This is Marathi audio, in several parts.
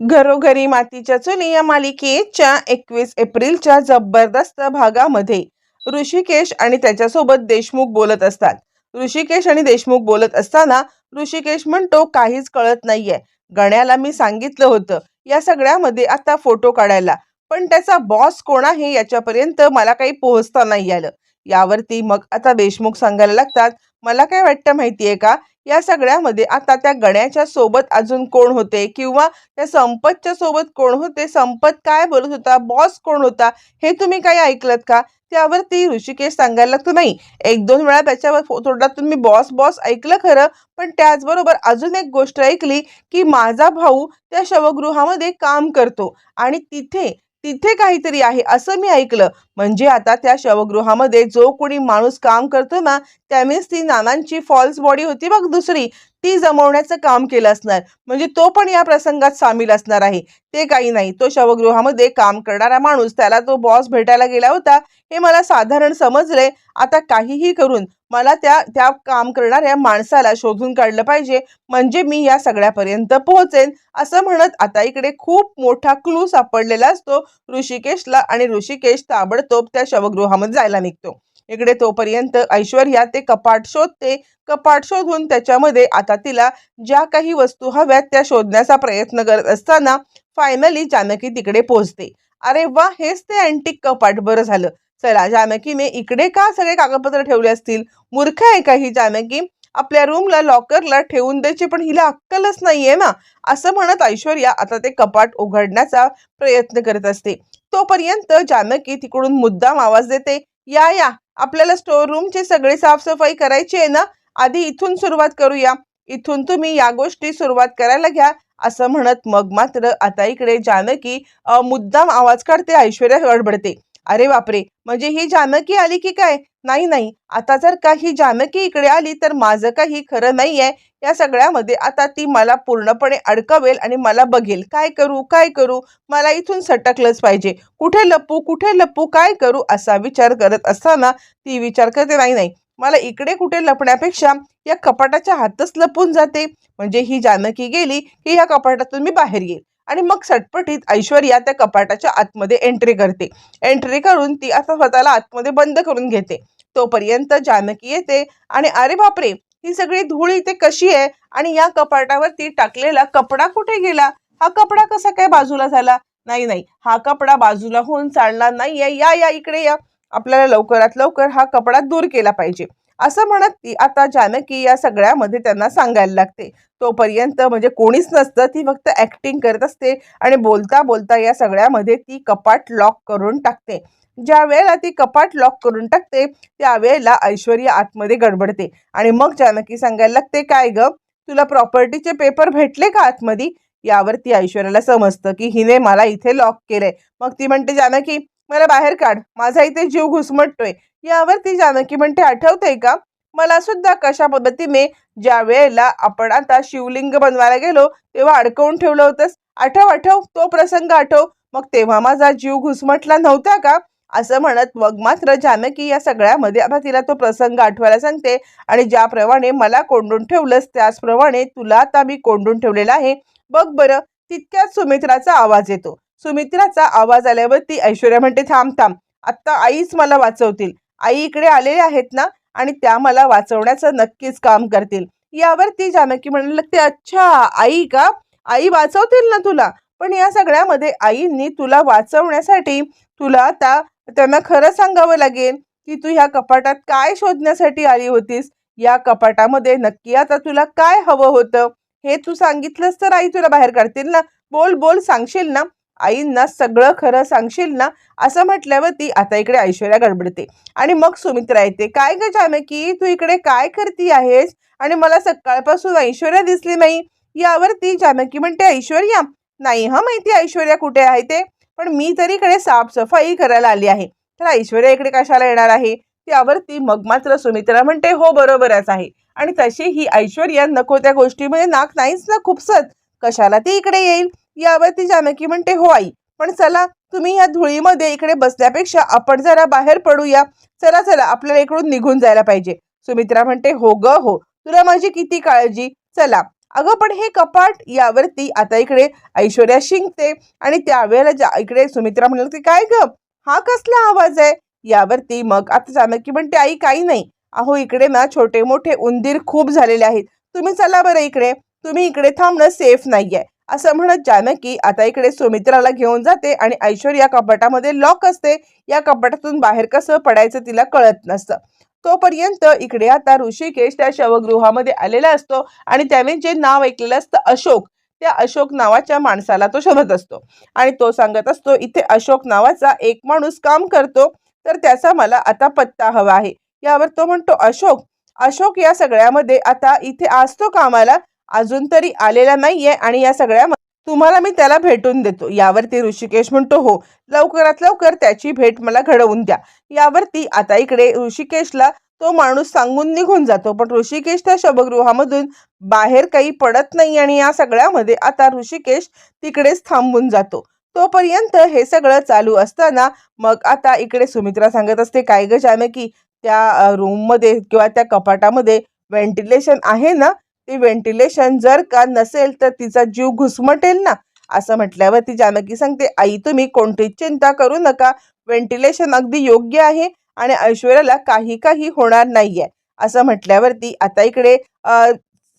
घरोघरी मातीच्या चुली या मालिकेच्या एकवीस एप्रिलच्या जबरदस्त भागामध्ये ऋषिकेश आणि त्याच्यासोबत देशमुख बोलत असतात. ऋषिकेश आणि देशमुख बोलत असताना ऋषिकेश म्हणतो काहीच कळत नाहीये. गण्याला मी सांगितलं होतं या सगळ्यामध्ये आता फोटो काढायला. पण त्याचा बॉस कोण आहे याच्यापर्यंत मला काही पोहोचता नाही आलं. यावरती मग आता देशमुख सांगायला लागतात मला काय वाटतं माहितीये का? या सगळ्यामध्ये आता त्या गण्याच्या सोबत अजून कोण होते? किंवा त्या संपतच्या सोबत कोण होते? संपत काय बोलत होता? बॉस कोण होता? हे तुम्ही काही ऐकलत का? त्यावरती ऋषिकेश सांगायला लागतो नाही. एक दोन वेळा त्याच्यावर तोंडातून मी बॉस बॉस ऐकलं खरं पण त्याचबरोबर अजून एक गोष्ट ऐकली की माझा भाऊ त्या शवगृहामध्ये काम करतो. आणि तिथे तिथे काहीतरी आहे असं मी ऐकलं. म्हणजे आता त्या शवगृहामध्ये जो कोणी माणूस काम करतो ना त्यानेच ती नानांची फॉल्स बॉडी होती बघ दुसरी. ती जमवण्याचं काम केलं असणार म्हणजे तो पण या प्रसंगात सामील असणार आहे. ते काही नाही. तो शवगृहामध्ये काम करणारा माणूस त्याला तो बॉस भेटायला गेला होता. हे मला साधारण समजले. आता काहीही करून मला त्या त्या काम करणाऱ्या माणसाला शोधून काढलं पाहिजे. म्हणजे मी या सगळ्यापर्यंत पोहोचेन. असं म्हणत आता इकडे खूप मोठा क्लू सापडलेला असतो. ऋषिकेशला आणि ऋषिकेश ताबडतोब त्या शवगृहामध्ये जायला निघतो. इकडे तोपर्यंत ऐश्वर्या ते कपाट शोधते. कपाट शोधून त्याच्यामध्ये आता तिला ज्या काही वस्तू हव्यात त्या शोधण्याचा प्रयत्न करत असताना फायनली जानकी तिकडे पोहोचते. अरे वा हेच ते अँटिक कपाट. बरं झालं. चला जानकीने इकडे का सगळे कागदपत्र ठेवले असतील? मूर्ख आहे का ही जानकी? आपल्या रूमला लॉकरला ठेवून द्यायची पण हिला अक्कलच नाहीये ना. असं म्हणत ऐश्वर्या आता ते कपाट उघडण्याचा प्रयत्न करत असते. तोपर्यंत जानकी तिकडून मुद्दाम आवाज देते या या आपल्याला स्टोर रूमची सगळी साफसफाई करायची आहे ना आधी इथून सुरुवात करूया. इथून तुम्ही या गोष्टी सुरुवात करायला घ्या. असं म्हणत मग मात्र आता इकडे जानकी मुद्दाम आवाज काढते ऐश्वर्या गडबडते. अरे बापरे म्हणजे ही जानकी आली की काय? नाही नाही. आता जर का ही जानकी इकडे आली तर माझं काही खरं नाही आहे या सगळ्यामध्ये आता ती मला पूर्णपणे अडकवेल आणि मला बघेल. काय करू काय करू? मला इथून सटकलंच पाहिजे. कुठे लपू कुठे लपू काय करू असा विचार करत असताना ती विचार करते नाही नाही. मला इकडे कुठे लपण्यापेक्षा या कपाटाच्या हातच लपून जाते. म्हणजे ही जानकी गेली की ह्या कपाटातून मी बाहेर येईल. आणि मग सटपटीत ऐश्वर्या त्या कपाटाच्या आतमध्ये एंट्री करते. एंट्री करून ती आता स्वतःला आतमध्ये बंद करून घेते. तोपर्यंत जानकी येते आणि अरे बापरे ही सगळी धूळ इथे कशी आहे? आणि या कपाटावरती टाकलेला कपडा कुठे गेला? हा कपडा कसा काय बाजूला झाला? नाही नाही हा कपडा बाजूला होऊन चालणार नाहीये. या या इकडे या. आपल्याला लवकरात लवकर हा कपडा दूर केला पाहिजे. असं म्हणत ती आता जानकी या सगळ्यामध्ये त्यांना सांगायला लागते. तोपर्यंत म्हणजे कोणीच नसतं ती फक्त ऍक्टिंग करत असते आणि बोलता बोलता या सगळ्यामध्ये ती कपाट लॉक करून टाकते. ज्या वेळेला ती कपाट लॉक करून टाकते त्यावेळेला ऐश्वर्या आतमध्ये गडबडते आणि मग जानकी सांगायला लागते काय ग? तुला प्रॉपर्टीचे पेपर भेटले का आतमध्ये? यावरती ऐश्वर्याला समजतं की हिने मला इथे लॉक केलंय. मग ती म्हणते जानकी मला बाहेर काढ. माझा इथे जीव घुसमटतोय. यावरती जानकी म्हणते आठवतंय का? मला सुद्धा कशा पद्धतीने ज्या वेळेला आपण आता शिवलिंग बनवायला गेलो तेव्हा अडकवून ठेवलं होतंस. आठव आठव तो प्रसंग आठव. मग तेव्हा माझा जीव घुसमटला नव्हता का? असं म्हणत मग मात्र जानकी या सगळ्यामध्ये आता तिला तो प्रसंग आठवायला सांगते. आणि ज्याप्रमाणे मला कोंडून ठेवलंस त्याचप्रमाणे तुला आता मी कोंडून ठेवलेला आहे. बघ बरं तितक्याच सुमित्राचा आवाज येतो. सुमित्राचा आवाज आल्यावरती ऐश्वर्या म्हणते थांब थांब. आत्ता आईच मला वाचवतील. आई इकडे आलेले आहेत ना? आणि त्या मला वाचवण्याचं नक्कीच काम करतील. यावर ती जानकी म्हणायला लागते अच्छा आई का? आई वाचवतील ना तुला? पण या सगळ्यामध्ये आईंनी तुला वाचवण्यासाठी तुला आता त्यांना खरं सांगावं लागेल की तू ह्या कपाटात काय शोधण्यासाठी आली होतीस? या कपाटामध्ये नक्की आता तुला काय हवं होतं? हे तू सांगितलंस तर आई तुला बाहेर काढतील ना? बोल बोल सांगशील ना? आईंना सगळं खरं सांगशील ना असं म्हटल्यावर ती आता इकडे ऐश्वर्या गडबडते. आणि मग सुमित्रा येते. काय ग जानकी तू इकडे काय करती आहेस? आणि मला सकाळपासून ऐश्वर्या दिसली नाही. यावरती जानकी म्हणते ऐश्वर्या नाही हं माहिती ऐश्वर्या कुठे आहे ते पण मी तरी इकडे साफसफाई करायला आली आहे. तर ऐश्वर्या इकडे कशाला येणार आहे? त्यावरती मग मात्र सुमित्रा म्हणते हो बरोबरच आहे. आणि तशी ही ऐश्वर्या नको त्या गोष्टीमध्ये नाक नाहीच ना खूपसत. कशाला ती इकडे येईल? यावरती जानकी म्हणते हो आई पण चला तुम्ही या धुळीमध्ये इकडे बसल्यापेक्षा आपण जरा बाहेर पडूया. चला चला आपल्याला इकडून निघून जायला पाहिजे. सुमित्रा म्हणते हो ग हो. तुला माझी किती काळजी? चला. अगं पण हे कपाट यावरती आता इकडे ऐश्वर्या शिंकते आणि त्यावेळेला इकडे सुमित्रा म्हणाल की काय ग? हा कसला आवाज आहे? यावरती मग आता जानकी म्हणते आई काही नाही. अहो इकडे ना छोटे मोठे उंदीर खूप झालेले आहेत. तुम्ही चला बरं इकडे. तुम्ही इकडे थांबणं सेफ नाही आहे असं म्हणत जानकी आता इकडे सुमित्राला घेऊन जाते आणि ऐश्वर्या कपाटामध्ये लॉक असते. या कपाटातून बाहेर कसं पडायचं तिला कळत नसतं. तोपर्यंत इकडे आता ऋषिकेश त्या शवगृहामध्ये आलेला असतो आणि त्याने जे नाव ऐकलेलं असतं अशोक त्या अशोक नावाच्या माणसाला तो शोधत असतो. आणि तो सांगत असतो इथे अशोक नावाचा एक माणूस काम करतो तर त्याचा मला आता पत्ता हवा आहे. यावर तो म्हणतो अशोक अशोक या सगळ्यामध्ये आता इथे असतो कामाला अजून तरी आलेला नाहीये आणि या सगळ्या तुम्हाला मी त्याला भेटून देतो. यावरती ऋषिकेश म्हणतो हो लवकरात लवकर त्याची भेट मला घडवून द्या. यावरती आता इकडे ऋषिकेशला तो माणूस सांगून निघून जातो. पण ऋषिकेश त्या शबगृहामधून बाहेर काही पडत नाही आणि या सगळ्यामध्ये आता ऋषिकेश तिकडेच थांबून जातो. तोपर्यंत हे सगळं चालू असताना मग आता इकडे सुमित्रा सांगत असते काय ग जानकी त्या रूममध्ये किंवा त्या कपाटामध्ये व्हेंटिलेशन आहे ना ती व्हेंटिलेशन जर का नसेल तर तिचा जीव घुसमटेल ना? असं म्हटल्यावर ती जानकी सांगते आई तुम्ही कोणतीच चिंता करू नका. व्हेंटिलेशन अगदी योग्य आहे आणि ऐश्वर्याला काही काही होणार नाहीये. असं म्हटल्यावरती आता इकडे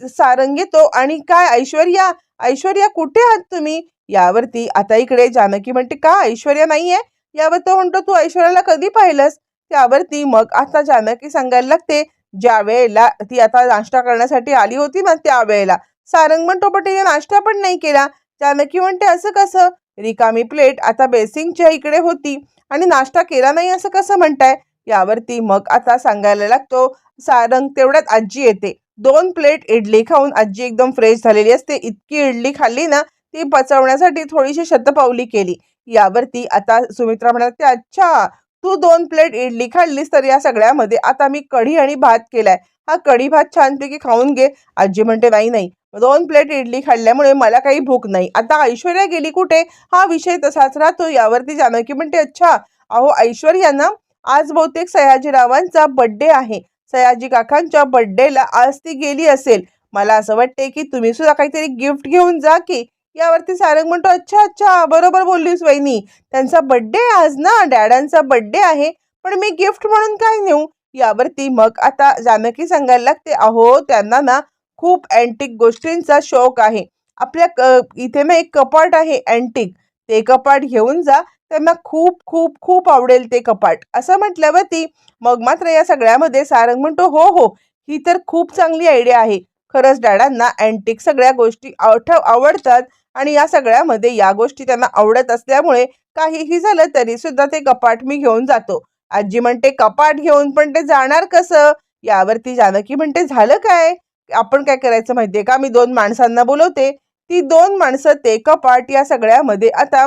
सारंग येतो आणि काय ऐश्वर्या? ऐश्वर्या कुठे आहात तुम्ही? यावरती आता इकडे जानकी म्हणते का ऐश्वर्या नाहीये? यावर तो म्हणतो तू ऐश्वर्याला कधी पाहिलंस? त्यावरती मग आता जानकी सांगायला लागते ज्या वेळेला ती आता नाश्ता करण्यासाठी आली होती ना त्यावेळेला. सारंग म्हणतो पण तिने नाश्ता पण नाही केला. जानकी म्हणते असं कसं? रिकामी प्लेट आता बेसिंगच्या इकडे होती. आणि नाश्ता केला नाही असं कसं म्हणताय? यावरती मग आता सांगायला लागतो सारंग तेवढ्यात आजी येते. दोन प्लेट इडली खाऊन आजी एकदम फ्रेश झालेली असते. इतकी इडली खाल्ली ना ती पचवण्यासाठी थोडीशी शतपावली केली. यावरती आता सुमित्रा म्हणाले अच्छा तू दोन प्लेट इडली खाल्लीस तर या सगळ्यामध्ये आता मी कढी आणि भात केलाय. हा कढी भात छानपैकी खाऊन घे. आजी म्हणते नाही नाही. दोन प्लेट इडली खाल्ल्यामुळे मला काही भूक नाही. आता ऐश्वर्या गेली कुठे? हा विषय तसाच राहतो. यावरती जानकी म्हणते अच्छा अहो ऐश्वर्या ना आज बहुतेक सयाजीरावांचा बड्डे आहे. सयाजी काकांच्या बड्डेला आज ती गेली असेल. मला असं वाटते की तुम्ही सुद्धा काहीतरी गिफ्ट घेऊन जा की यावरती सारंग म्हणतो अच्छा अच्छा बरोबर बोललीस वहिनी. त्यांचा बड्डे आज ना डॅडांचा बड्डे आहे पण मी गिफ्ट म्हणून काय नेऊ? यावरती मग आता जानकी सांगायला लागते अहो त्यांना ना खूप अँटिक गोष्टींचा शौक आहे. आपल्या क इथे ना एक कपाट आहे अँटिक ते कपाट घेऊन जा त्यांना खूप खूप खूप आवडेल ते कपाट. असं म्हटल्यावरती मग मात्र या सगळ्यामध्ये सारंग म्हणतो हो हो ही तर खूप चांगली आयडिया आहे. खरंच डॅडांना अँटिक सगळ्या गोष्टी आठ आवडतात. आणि या सगळ्यामध्ये या गोष्टी त्यांना आवडत असल्यामुळे काहीही झालं तरी सुद्धा ते कपाट मी घेऊन जातो. आजी म्हणते कपाट घेऊन पण ते जाणार कसं? यावरती जानकी म्हणते झालं काय? आपण काय करायचं माहितीये का? मी दोन माणसांना बोलवते. ती दोन माणसं ते कपाट या सगळ्यामध्ये आता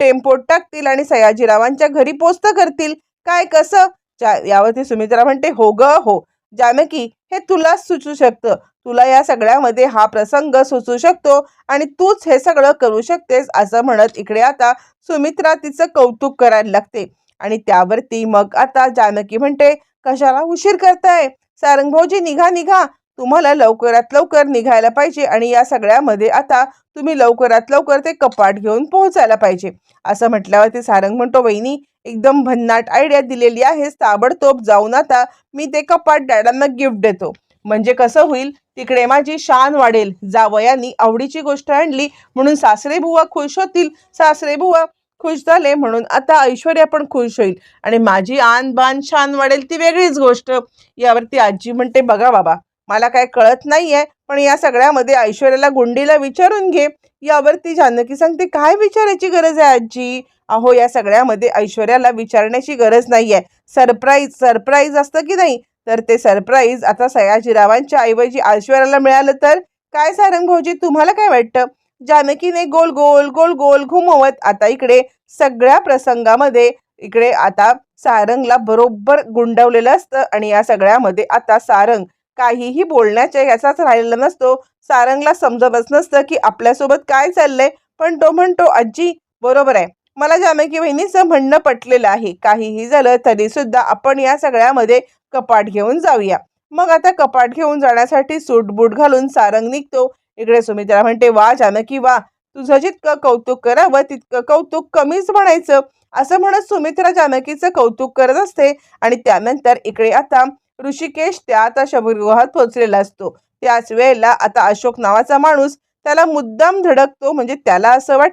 टेम्पोत टाकतील आणि सयाजीरावांच्या घरी पोस्त करतील. काय कसं? यावरती सुमित्रा म्हणते हो ग हो. जानकी हे तुलाच सुचू शकतं. तुला या सगळ्यामध्ये हा प्रसंग सुचू शकतो आणि तूच हे सगळं करू शकतेस असं म्हणत इकडे आता सुमित्रा तिचं कौतुक करायला लागते. आणि त्यावरती मग आता जानकी म्हणते कशाला उशीर करताय? सारंग भाऊजी निघा निघा. तुम्हाला लवकरात लवकर निघायला पाहिजे आणि या सगळ्यामध्ये आता तुम्ही लवकरात लवकर ते कपाट घेऊन पोहोचायला पाहिजे. असं म्हटल्यावरती सारंग म्हणतो वहिनी एकदम भन्नाट आयडिया दिलेली आहे ताबडतोब जाऊन आता मी ते कपाट डॅडांना गिफ्ट देतो. म्हणजे कसं होईल? तिकडे माझी शान वाढेल. जावयानी आवडीची गोष्ट आणली म्हणून सासरे बुवा खुश होतील. सासरे बुवा खुश झाले म्हणून आता ऐश्वर्या पण खुश होईल. आणि माझी आन बान शान वाढेल ती वेगळीच गोष्ट. यावरती आजी म्हणते बघा बाबा मला काय कळत नाहीये पण या सगळ्यामध्ये ऐश्वर्याला गुंडीला विचारून घे. यावरती जानकी सांगते काय विचारायची गरज आहे आजी? अहो या सगळ्यामध्ये ऐश्वर्याला विचारण्याची गरज नाही आहे सरप्राईज सरप्राईज असतं की नाही? तर ते सरप्राईज आता सयाजीरावांच्या ऐवजी ऐश्वर्याला मिळालं तर? काय सारंग भाऊजी तुम्हाला काय वाटतं? जानकीने गोल गोल गोल गोल घुमवत आता इकडे सगळ्या प्रसंगामध्ये इकडे आता सारंगला बरोबर गुंडवलेलं असतं आणि या सगळ्यामध्ये आता सारंग काहीही बोलण्याच्या याचाच राहिलेला नसतो. सारंगला समजतच नसतं की आपल्यासोबत काय चाललंय. पण तो म्हणतो आजी बरोबर आहे. मला जानकी बहिणीचं म्हणणं पटलेलं आहे. काहीही झालं तरी सुद्धा आपण या सगळ्यामध्ये कपाट घेऊन जाऊया. मग आता कपाट घेऊन जाण्यासाठी सूट बूट घालून सारंग निघतो. इकडे सुमित्रा म्हणते वा जानकी वा. तुझं जितकं कौतुक करावं तितकं कौतुक कमीच म्हणायचं. असं म्हणत सुमित्रा जानकीचं कौतुक करत असते आणि त्यानंतर इकडे आता ऋषिकेश त्या आता शबरगृहात पोहोचलेला असतो. त्याच वेळेला आता अशोक नावाचा माणूस त्याला मुद्दाम धडकतो म्हणजे त्याला असं वाट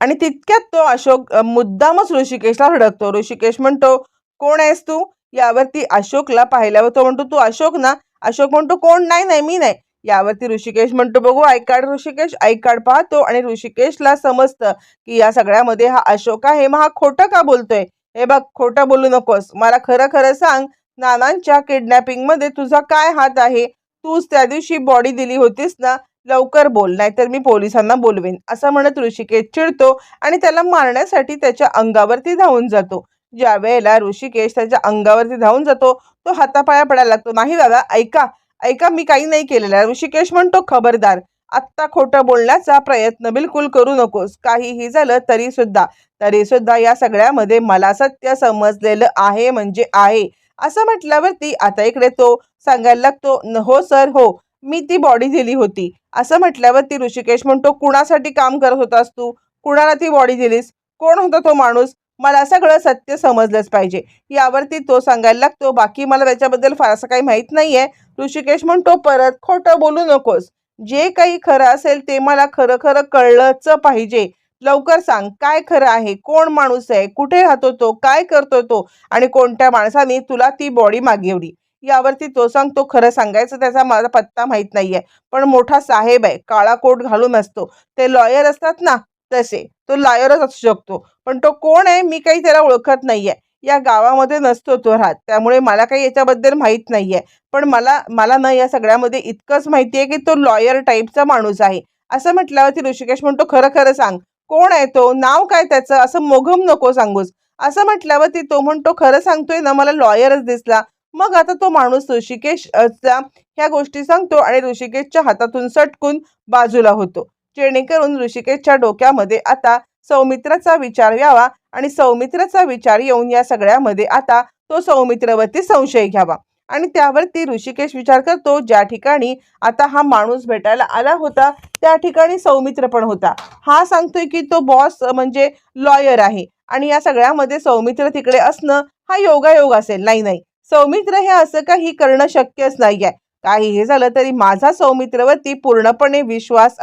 आणि तितक्यात तो अशोक मुद्दामच ऋषिकेशला धडकतो. ऋषिकेश म्हणतो कोण आहेस तू? यावरती अशोकला पाहिल्यावर तो म्हणतो तू अशोक ना? अशोक म्हणतो कोण? नाही नाही मी नाही. यावरती ऋषिकेश म्हणतो बघू आय ऋषिकेश ऐकाड पाहतो आणि ऋषिकेशला समजतं की या सगळ्यामध्ये हा अशोक आहे. मग हा खोटं का बोलतोय? हे बघ खोटं बोलू नकोस. मला खरं खरं सांग नानांच्या किडनॅपिंगमध्ये तुझा काय हात आहे? तूच त्या दिवशी बॉडी दिली होतीस ना? लवकर बोल नाहीतर मी पोलिसांना बोलवेन. असं म्हणत ऋषिकेश चिडतो आणि त्याला मारण्यासाठी त्याच्या अंगावरती धावून जातो. ज्या वेळेला ऋषिकेश त्याच्या अंगावरती धावून जातो तो हातापाया पडायला लागतो. नाही दादा ऐका ऐका मी काही नाही केलेलं. आहे." ऋषिकेश म्हणतो खबरदार आत्ता खोटं बोलण्याचा प्रयत्न बिलकुल करू नकोस. काहीही झालं तरी सुद्धा तरी सुद्धा या सगळ्यामध्ये मला सत्य समजलेलं आहे म्हणजे आहे. असं म्हटल्यावरती आता इकडे तो सांगायला लागतो "न- हो सर हो मी ती बॉडी दिली होती. असं म्हटल्यावरती ऋषिकेश म्हणतो कुणासाठी काम करत होतास तू? कुणाला ती बॉडी दिलीस? कोण होता तो माणूस? मला सगळं सत्य समजलंच पाहिजे. यावरती तो सांगायला लागतो बाकी मला त्याच्याबद्दल फारसं काही माहीत नाहीये. ऋषिकेश म्हणतो परत खोटं बोलू नकोस. जे काही खरं असेल ते मला खरं खरं कळलंच पाहिजे. लवकर सांग काय खरं आहे? कोण माणूस आहे? कुठे राहतो तो? काय करतो तो? आणि कोणत्या माणसाने तुला ती बॉडी मागवली? यावरती तो सांगतो खरं सांगायचं त्याचा माझा पत्ता माहीत नाहीये. पण मोठा साहेब आहे काळा कोट घालून असतो. ते लॉयर असतात ना तसे. तो लॉयरच असू शकतो. पण तो कोण आहे मी काही त्याला ओळखत नाहीये. या गावामध्ये नसतो तो राहत. त्यामुळे मला काही याच्याबद्दल माहीत नाहीये. पण मला मला ना या सगळ्यामध्ये इतकंच माहिती आहे की तो लॉयर टाईपचा माणूस आहे. असं म्हटल्यावरती ऋषिकेश म्हणतो खरं खरं सांग. कोण आहे तो? नाव काय त्याचं? असं मोघम नको सांगूस. असं म्हटल्यावरती तो म्हणतो खरं सांगतोय ना मला लॉयरच दिसला. मग आता तो माणूस ऋषिकेशचा ह्या गोष्टी सांगतो आणि ऋषिकेशच्या हातातून सटकून बाजूला होतो. जेणेकरून ऋषिकेशच्या डोक्यामध्ये आता सौमित्राचा विचार यावा आणि सौमित्राचा विचार येऊन या सगळ्यामध्ये आता तो सौमित्रवरती संशय घ्यावा. आणि त्यावरती ऋषिकेश विचार करतो ज्या ठिकाणी आता हा माणूस भेटायला आला होता त्या ठिकाणी सौमित्र पण होता. हा सांगतोय की तो बॉस म्हणजे लॉयर आहे आणि या सगळ्यामध्ये सौमित्र तिकडे असणं हा योगायोग असेल. नाही नाही. सौमित्र हे असं काही करणं शक्यच नाही आहे काही काहीही झालं तरी माझा सौमित्रवरती पूर्णपणे विश्वास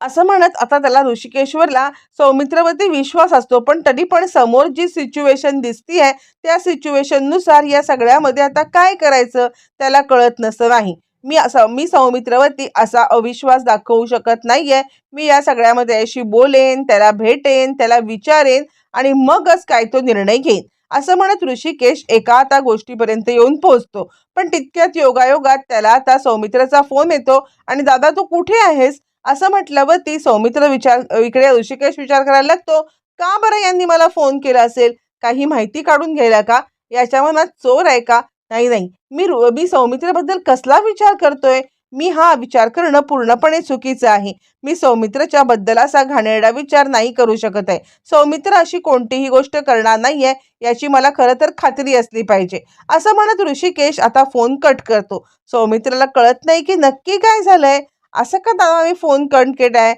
असं म्हणत आता त्याला ऋषिकेश्वरला सौमित्रवरती विश्वास असतो. पण तरी पण समोर जी सिच्युएशन दिसतीये त्या सिच्युएशननुसार या सगळ्यामध्ये आता काय करायचं? त्याला कळत नसतं नाही. मी असं मी सौमित्रवरती असा अविश्वास दाखवू शकत नाहीये. मी या सगळ्यामध्ये अशी बोलेन त्याला भेटेन त्याला विचारेन आणि मगच काय तो निर्णय घेईन. असं म्हणत ऋषिकेश एका आता गोष्टीपर्यंत येऊन पोहोचतो. पण तितक्यात योगायोगात त्याला आता सौमित्राचा फोन येतो आणि दादा तू कुठे आहेस? असं म्हटल्यावरती सौमित्र विचार इकडे ऋषिकेश विचार करायला लागतो का बरं यांनी मला फोन केला असेल? काही माहिती काढून घ्यायला का? याच्या मनात चोर आहे का? नाही नाही. मी रु- मी सौमित्रबद्दल कसला विचार करतोय? मी हा विचार करणं पूर्णपणे चुकीचं आहे. मी सौमित्रच्या बद्दल असा घाणेरडा विचार नाही करू शकत आहे. सौमित्र अशी कोणतीही गोष्ट करणार नाहीये याची मला खरं तर खात्री असली पाहिजे. असं म्हणत ऋषिकेश आता फोन कट करतो. सौमित्राला कळत नाही की नक्की काय झालंय. असं का दादा मी फोन कट केलाय?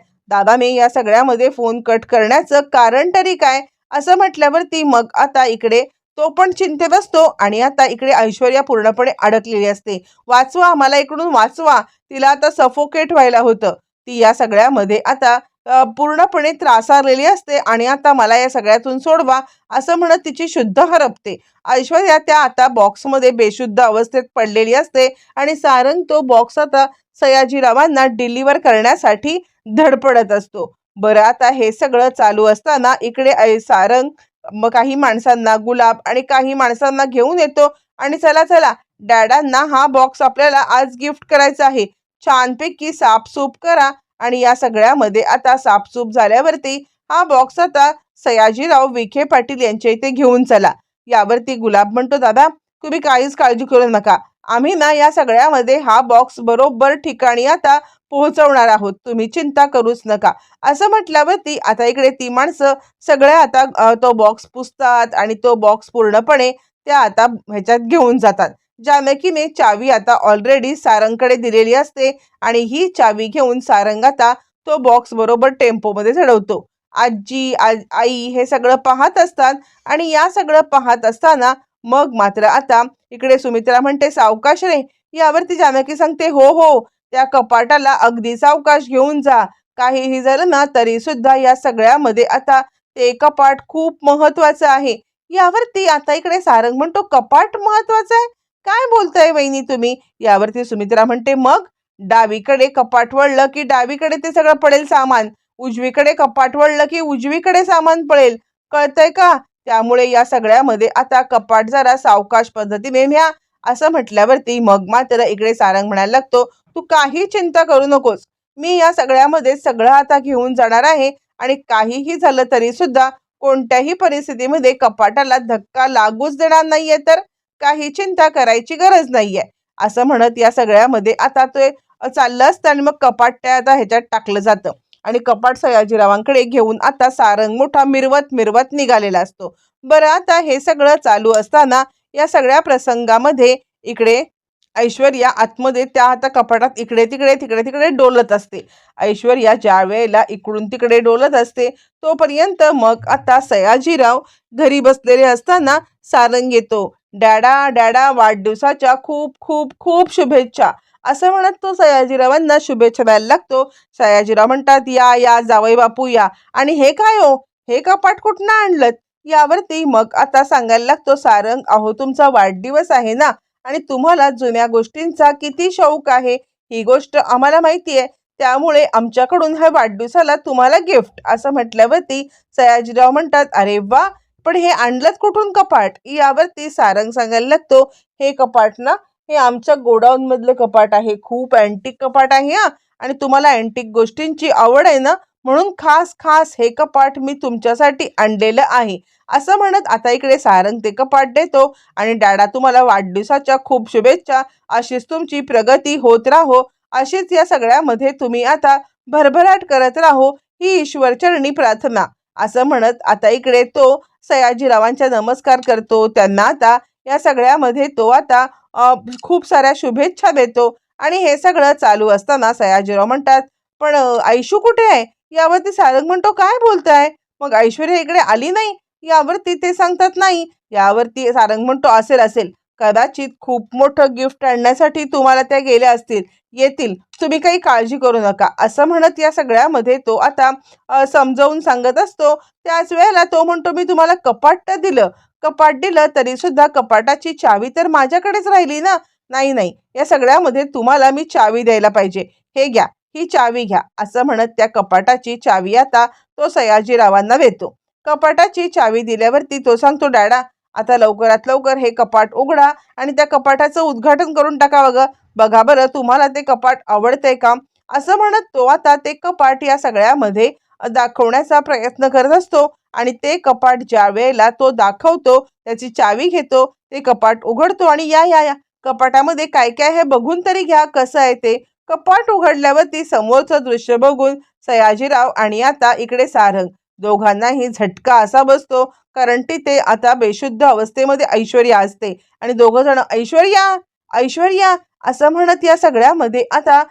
मी या सगळ्यामध्ये फोन कट करण्याचं कारण तरी काय? असं म्हटल्यावरती मग आता इकडे तो पण चिंतेत असतो आणि आता इकडे ऐश्वर्या पूर्णपणे अडकलेली असते. वाचवा मला इकडून वाचवा. तिला आता सफोकेट व्हायला होतं. ती या सगळ्यामध्ये आता पूर्णपणे त्रासारलेली असते आणि आता मला या सगळ्यातून सोडवा असं म्हणत तिची शुद्ध हरपते. ऐश्वर्या त्या आता बॉक्समध्ये बेशुद्ध अवस्थेत पडलेली असते आणि सारंग तो बॉक्स आता सयाजीरावांना डिलिव्हर करण्यासाठी धडपडत असतो. बरं आता हे सगळं चालू असताना इकडे ऐ- सारंग मग काही माणसांना गुलाब आणि काही माणसांना घेऊन येतो आणि चला चला डॅडांना हा बॉक्स आपल्याला आज गिफ्ट करायचा आहे. छानपैकी साफसूप करा. आणि या सगळ्यामध्ये आता साफसूप झाल्यावरती हा बॉक्स आता सयाजीराव विखे पाटील यांच्या इथे घेऊन चला. यावरती गुलाब म्हणतो दादा तुम्ही काहीच काळजी करू नका. आम्ही ना या सगळ्यामध्ये हा बॉक्स बरोबर ठिकाणी आता पोहोचवणार आहोत. तुम्ही चिंता करूच नका. असं म्हटल्यावरती आता इकडे ती माणसं सगळ्या आता तो बॉक्स पुसतात आणि तो बॉक्स पूर्णपणे त्या आता ह्याच्यात घेऊन जातात. जानकीने चावी आता ऑलरेडी सारंगकडे दिलेली असते आणि ही चावी घेऊन सारंग आता तो बॉक्स बरोबर टेम्पोमध्ये चढवतो. आजी आज आई हे सगळं पाहत असतात आणि या सगळं पाहत असताना मग मात्र आता इकडे सुमित्रा म्हणते सावकाश रे यावरती जानकी सांगते हो हो त्या कपाटाला अगदी सावकाश घेऊन जा. काहीही झालं ना तरी सुद्धा या सगळ्यामध्ये आता ते कपाट खूप महत्वाचं आहे. यावरती आता इकडे सारंग म्हणतो कपाट महत्वाचं आहे? काय बोलताय वहिनी तुम्ही? यावरती सुमित्रा म्हणते मग? डावीकडे कपाट वळलं की डावीकडे ते सगळं पडेल सामान. उजवीकडे कपाट वळलं की उजवीकडे सामान पडेल. कळतंय का? त्यामुळे या सगळ्यामध्ये आता कपाट जरा सावकाश पद्धतीने न्या. असं म्हटल्यावरती मग मात्र इकडे सारंग म्हणायला लागतो तू काही चिंता करू नकोस. मी या सगळ्यामध्ये सगळं आता घेऊन जाणार आहे आणि काहीही झालं तरी सुद्धा कोणत्याही परिस्थितीमध्ये कपाटाला धक्का लागूच देणार नाहीये तर? काही चिंता करायची गरज नाहीये. असं म्हणत या सगळ्यामध्ये आता ते चाललं असतं आणि मग कपाट त्या आता ह्याच्यात टाकलं जातं. आणि कपाट सयाजीरावांकडे घेऊन आता सारंग मोठा मिरवत मिरवत निघालेला असतो. बरं आता हे सगळं चालू असताना या सगळ्या प्रसंगामध्ये इकडे ऐश्वर्या आतमध्ये त्या आता कपाटात इकडे तिकडे तिकडे तिकडे डोलत असते. ऐश्वर्या ज्या वेळेला इकडून तिकडे डोलत असते तोपर्यंत मग आता सयाजीराव घरी बसलेले असताना सारंग येतो. डॅडा डॅडा वाढदिवसाच्या खूप खूप खूप शुभेच्छा. असं म्हणत तो सयाजीरावांना शुभेच्छा द्यायला लागतो. सयाजीराव म्हणतात या या जावई बापू या. आणि हे काय हो? हे कपाट कुठनं आणलं यावरती मग आता सांगायला लागतो सारंग अहो तुमचा वाढदिवस आहे ना? आणि तुम्हाला जुन्या गोष्टींचा किती शौक आहे? ही गोष्ट आम्हाला माहिती आहे. त्यामुळे आमच्याकडून ह्या वाढदिवसाला तुम्हाला गिफ्ट. असं म्हटल्यावरती सयाजीराव म्हणतात अरे वा! पण हे आणलंच कुठून कपाट? यावरती सारंग सांगायला लागतो हे कपाट ना हे आमच्या गोडाऊन मधलं कपाट आहे. खूप अँटिक कपाट आहे हा. आणि तुम्हाला अँटिक गोष्टींची आवड आहे ना म्हणून खास खास हे कपाट मी तुमच्यासाठी आणलेलं आहे. असं म्हणत आता इकडे सारंग ते कपाट देतो आणि डॅडा तुम्हाला वाढदिवसाच्या खूप शुभेच्छा. अशीच तुमची प्रगती होत राहो. अशीच या सगळ्यामध्ये तुम्ही आता भरभराट करत राहो. ही ईश्वरचरणी प्रार्थना. असं म्हणत आता इकडे तो सयाजीरावांच्या नमस्कार करतो. त्यांना आता या सगळ्यामध्ये तो आता खूप साऱ्या शुभेच्छा देतो. आणि हे सगळं चालू असताना सयाजीराव म्हणतात पण ऐशू कुठे आहे? यावरती सारंग म्हणतो काय बोलताय? मग ऐश्वर्या इकडे आली नाही? यावरती ते सांगतात नाही. यावरती सारंग म्हणतो असेल असेल. कदाचित खूप मोठं गिफ्ट आणण्यासाठी तुम्हाला त्या गेल्या असतील येतील. तुम्ही काही काळजी करू नका. असं म्हणत या सगळ्यामध्ये तो आता समजावून सांगत असतो. त्याच वेळेला तो म्हणतो मी तुम्हाला कपाट दिलं. कपाट दिलं तरी सुद्धा कपाटाची चावी तर माझ्याकडेच राहिली ना? नाही नाही. या सगळ्यामध्ये तुम्हाला मी चावी द्यायला पाहिजे. हे घ्या. ही चावी घ्या. असं म्हणत त्या कपाटाची चावी आता तो सयाजीरावांना देतो. कपाटाची चावी दिल्यावरती तो सांगतो डॅडा आता लवकरात लवकर हे कपाट उघडा आणि त्या कपाटाचं उद्घाटन करून टाका बघा. बघा बरं तुम्हाला ते कपाट आवडतंय का? असं म्हणत तो आता ते कपाट या सगळ्यामध्ये दाखवण्याचा प्रयत्न करत असतो आणि ते कपाट ज्या वेळेला तो दाखवतो त्याची चावी घेतो ते कपाट उघडतो आणि या या या कपाटामध्ये काय काय हे बघून तरी घ्या कसं आहे ते. कपाट उघडल्यावरती समोरचं दृश्य बघून सयाजीराव आणि आता इकडे सारंग दोघांनाही झटका असा बसतो. कारण तिथे आता बेशुद्ध अवस्थेमध्ये ऐश्वर्या असते. आणि दोघं जण ऐश्वर्या ऐश्वर्या असं म्हणत या सगळ्यामध्ये आता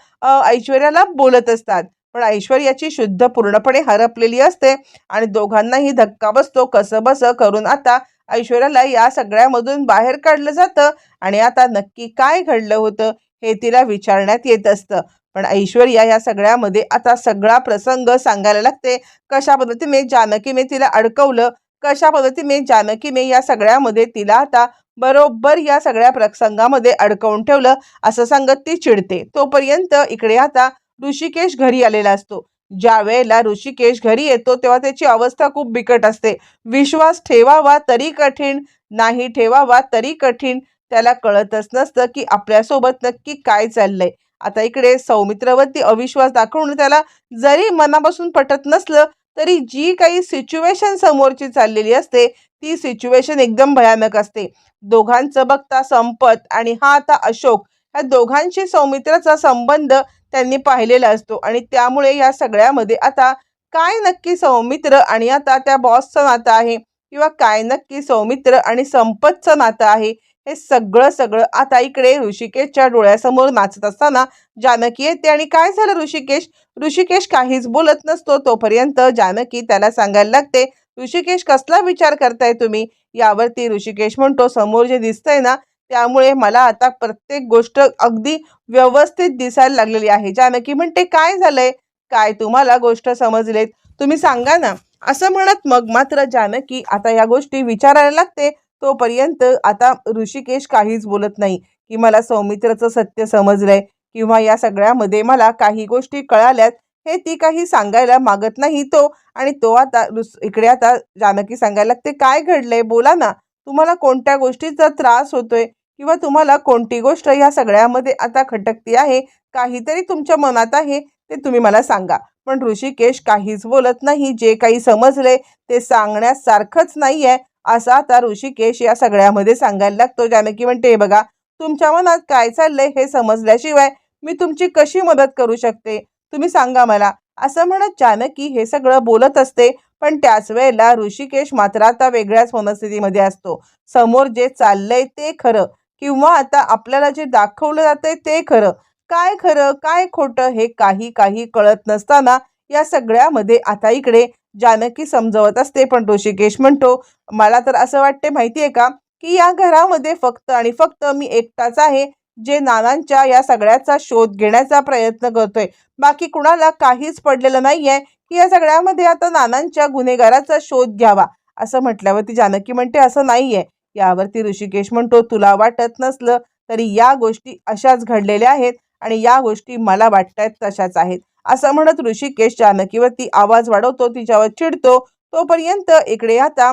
ऐश्वर्याला बोलत असतात. पण ऐश्वर्याची शुद्ध पूर्णपणे हरपलेली असते आणि दोघांनाही धक्का बसतो. कसं बस करून आता ऐश्वर्याला या सगळ्यामधून बाहेर काढलं जातं आणि आता नक्की काय घडलं होतं हे तिला विचारण्यात येत असतं. पण ऐश्वर्या या सगळ्यामध्ये आता सगळा प्रसंग सांगायला लागते. कशा पद्धतीने जानकीने तिला अडकवलं कशा पद्धतीने जानकीने या सगळ्यामध्ये तिला आता बरोबर या सगळ्या प्रसंगामध्ये अडकवून ठेवलं असं सांगत ती चिडते. तोपर्यंत इकडे आता ऋषिकेश घरी आलेला असतो. ज्या वेळेला ऋषिकेश घरी येतो तेव्हा त्याची अवस्था खूप बिकट असते. विश्वास ठेवावा तरी कठीण नाही ठेवावा तरी कठीण. त्याला कळतच नसतं की आपल्यासोबत नक्की काय चाललंय. आता इकडे सौमित्रवरती अविश्वास दाखवून त्याला जरी मनापासून पटत नसलं तरी जी काही सिच्युएशन समोरची चाललेली असते ती सिच्युएशन एकदम भयानक असते. दोघांचं बघता संपत आणि हा आता अशोक ह्या दोघांशी सौमित्राचा संबंध त्यांनी पाहिलेला असतो आणि त्यामुळे या सगळ्यामध्ये आता काय नक्की सौमित्र आणि आता त्या बॉसचं नातं आहे? किंवा काय नक्की सौमित्र आणि संपतचं नातं आहे? हे सगळं सगळं आता इकडे ऋषिकेशच्या डोळ्यासमोर नाचत असताना जानकी येते आणि काय झालं ऋषिकेश? ऋषिकेश काहीच बोलत नसतो. तोपर्यंत जानकी त्याला सांगायला लागते ऋषिकेश कसला विचार करताय तुम्ही? यावरती ऋषिकेश म्हणतो समोर जे दिसतंय ना त्यामुळे मला आता प्रत्येक गोष्ट अगदी व्यवस्थित दिसायला लागलेली आहे. जानकी म्हणते काय झालंय? काय तुम्हाला गोष्ट समजलेत? तुम्ही सांगा ना. असं म्हणत मग मात्र जानकी आता या गोष्टी विचारायला लागते. तोपर्यंत आता ऋषिकेश काहीच बोलत नाही की मला सौमित्रचं सत्य समजलंय किंवा या सगळ्यामध्ये मला काही गोष्टी कळाल्यात हे ती काही सांगायला मागत नाही तो. आणि तो आता रुस- इकडे आता जानकी सांगायला लागते काय घडलंय? बोला ना. तुम्हाला कोणत्या गोष्टीचा त्रास होतोय? किंवा तुम्हाला कोणती गोष्ट या सगळ्यामध्ये आता खटकती आहे? काहीतरी तुमच्या मनात आहे? ते तुम्ही मला सांगा. पण ऋषिकेश काहीच बोलत नाही. जे काही समजले ते सांगण्यासारखंच नाही आहे असा आता ऋषिकेश या सगळ्यामध्ये सांगायला लागतो. जानकी म्हणते बघा तुमच्या मनात काय चाललंय हे समजल्याशिवाय मी तुमची कशी मदत करू शकते? तुम्ही सांगा मला. असं म्हणत जानकी हे सगळं बोलत असते पण त्याच वेळेला ऋषिकेश मात्र आता वेगळ्याच मनस्थितीमध्ये असतो. समोर जे चाललंय ते खरं किंवा आता आपल्याला जे दाखवलं जातंय ते खरं. काय खरं काय खोटं हे काही काही कळत नसताना या सगळ्यामध्ये आता इकडे जानकी समजवत असते. पण ऋषिकेश म्हणतो मला तर असं वाटते माहिती आहे का की या घरामध्ये फक्त आणि फक्त मी एकटाच आहे जे नानांच्या या सगळ्याचा शोध घेण्याचा प्रयत्न करतोय. बाकी कुणाला काहीच पडलेलं नाहीये की या सगळ्यामध्ये आता नानांच्या गुन्हेगाराचा शोध घ्यावा. असं म्हटल्यावरती जानकी म्हणते असं नाहीये. यावरती ऋषिकेश म्हणतो तुला वाटत नसलं तरी या गोष्टी अशाच घडलेल्या आहेत. आणि या गोष्टी मला वाटतायत तशाच आहेत. असं म्हणत ऋषिकेश जानकीवरती आवाज वाढवतो तिच्यावर चिडतो. तोपर्यंत इकडे आता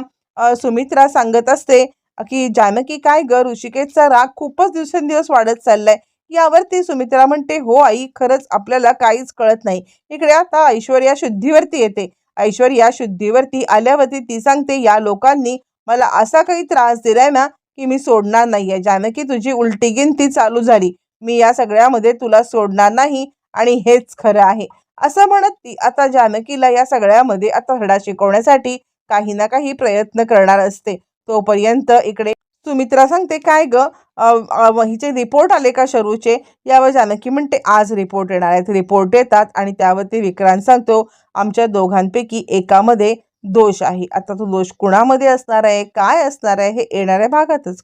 सुमित्रा सांगत असते की जानकी काय ग? ऋषिकेशचा राग खूपच दिवसेंदिवस वाढत चाललाय. यावरती सुमित्रा म्हणते हो आई खरंच आपल्याला काहीच कळत नाही. इकडे आता ऐश्वर्या शुद्धीवरती येते. ऐश्वर्या शुद्धीवरती आल्यावरती ती सांगते या लोकांनी मला असा काही त्रास दिलाय ना की मी सोडणार नाहीये. जानकी तुझी उलटी गिनती चालू झाली. मी या सगळ्यामध्ये तुला सोडणार नाही आणि हेच खरं आहे. असं म्हणत ती आता जानकीला या सगळ्यामध्ये आता धडा शिकवण्यासाठी काही ना काही प्रयत्न करणार असते. तोपर्यंत इकडे सुमित्रा सांगते काय ग? हिचे रिपोर्ट आले का शरूचे? यावर जानकी म्हणते आज रिपोर्ट येणार आहेत. रिपोर्ट येतात आणि त्यावरती विक्रांत सांगतो आमच्या दोघांपैकी एकामध्ये दोष आहे. आता तो दोष कुणामध्ये असणार आहे? काय असणार आहे? हे येणाऱ्या भागातच.